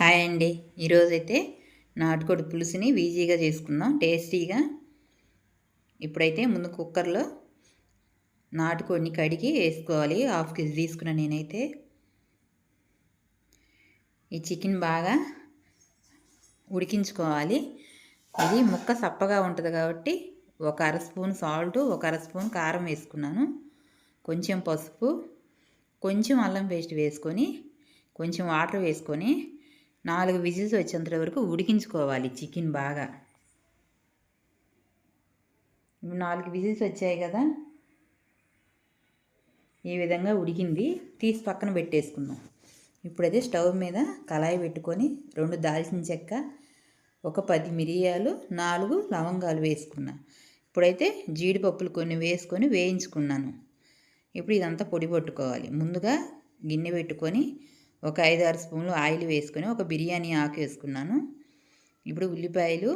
Hi అండి. ఈరోజైతే నాటుకోడి పులుసుని ఈజీగా చేసుకుందాం. టేస్టీగా. ఇప్పుడైతే ముందు కుక్కర్లో నాటుకోడిని కడిగి వేసుకోవాలి. హాఫ్ కేజీ తీసుకున్నా నేనైతే. ఈ చికెన్ బాగా ఉడికించుకోవాలి. ఇది ముక్క సప్పగా ఉంటుంది కాబట్టి ఒక అర స్పూన్ సాల్ట్ ఒక అర స్పూన్ కారం వేసుకున్నాను. కొంచెం పసుపు కొంచెం అల్లం పేస్ట్ వేసుకొని కొంచెం వాటర్ వేసుకొని నాలుగు విజిల్స్ వచ్చేంత వరకు ఉడికించుకోవాలి చికెన్ బాగా. నాలుగు విజిల్స్ వచ్చాయి కదా? ఈ విధంగా ఉడికింది. తీసి పక్కన పెట్టేసుకుందాం. ఇప్పుడైతే స్టవ్ మీద కళాయి పెట్టుకొని రెండు దాల్చిన చెక్క ఒక పది మిరియాలు నాలుగు లవంగాలు వేసుకున్నా. ఇప్పుడైతే జీడిపప్పులు కొన్ని వేసుకొని వేయించుకున్నాను. ఇప్పుడు ఇదంతా పొడి పట్టుకోవాలి. ముందుగా గిన్నె పెట్టుకొని ఒక ఐదు ఆరు స్పూన్లు ఆయిల్ వేసుకొని ఒక బిర్యానీ ఆకు వేసుకున్నాను. ఇప్పుడు ఉల్లిపాయలు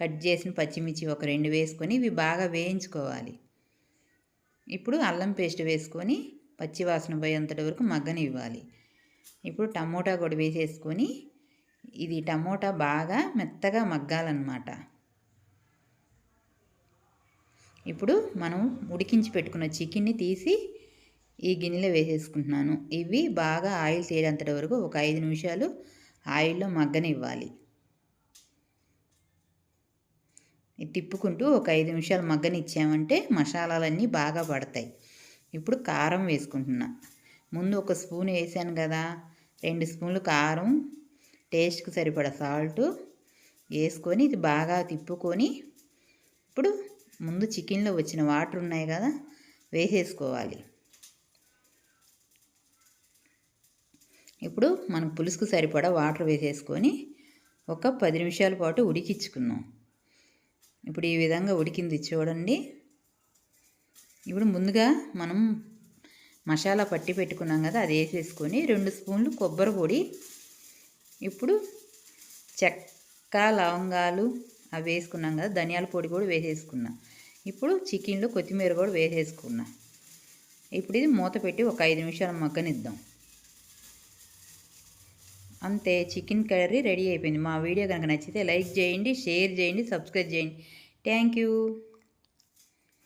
కట్ చేసిన పచ్చిమిర్చి ఒక రెండు వేసుకొని ఇవి బాగా వేయించుకోవాలి. ఇప్పుడు అల్లం పేస్ట్ వేసుకొని పచ్చివాసన పోయేంతటి వరకు మగ్గనివ్వాలి. ఇప్పుడు టమోటా కూడా వేసేసుకొని ఇది టమోటా బాగా మెత్తగా మగ్గాలన్నమాట. ఇప్పుడు మనం ఉడికించి పెట్టుకున్న చికెన్ని తీసి ఈ గిన్నెలో వేసేసుకుంటున్నాను. ఇవి బాగా ఆయిల్ తేలేంతటి వరకు ఒక ఐదు నిమిషాలు ఆయిల్లో మగ్గనివ్వాలి. తిప్పుకుంటూ ఒక ఐదు నిమిషాలు మగ్గనిచ్చామంటే మసాలాలన్నీ బాగా పడతాయి. ఇప్పుడు కారం వేసుకుంటున్నా. ముందు ఒక స్పూన్ వేసాను కదా రెండు స్పూన్లు కారం టేస్ట్కి సరిపడా సాల్ట్ వేసుకొని ఇది బాగా తిప్పుకొని ఇప్పుడు ముందు చికెన్లో వచ్చిన వాటర్ ఉన్నాయి కదా వేసేసుకోవాలి. ఇప్పుడు మనం పులుసుకు సరిపడా వాటర్ వేసేసుకొని ఒక పది నిమిషాల పాటు ఉడికించుకున్నాం ఇప్పుడు ఈ విధంగా ఉడికింది చూడండి. ఇప్పుడు ముందుగా మనం మసాలా పట్టి పెట్టుకున్నాం కదా అది వేసేసుకొని రెండు స్పూన్లు కొబ్బరి పొడి ఇప్పుడు చెక్క లవంగాలు అవి వేసుకున్నాం కదా ధనియాల పొడి కూడా వేసేసుకున్నాం. ఇప్పుడు చికెన్లో కొత్తిమీర కూడా వేసేసుకున్నా. ఇప్పుడు ఇది మూత పెట్టి ఒక ఐదు నిమిషాలు మగ్గనిద్దాం. అంతే చికెన్ కర్రీ రెడీ అయిపోయింది. మా వీడియో కనుక నచ్చితే లైక్ చేయండి షేర్ చేయండి సబ్స్క్రైబ్ చేయండి. Thank you.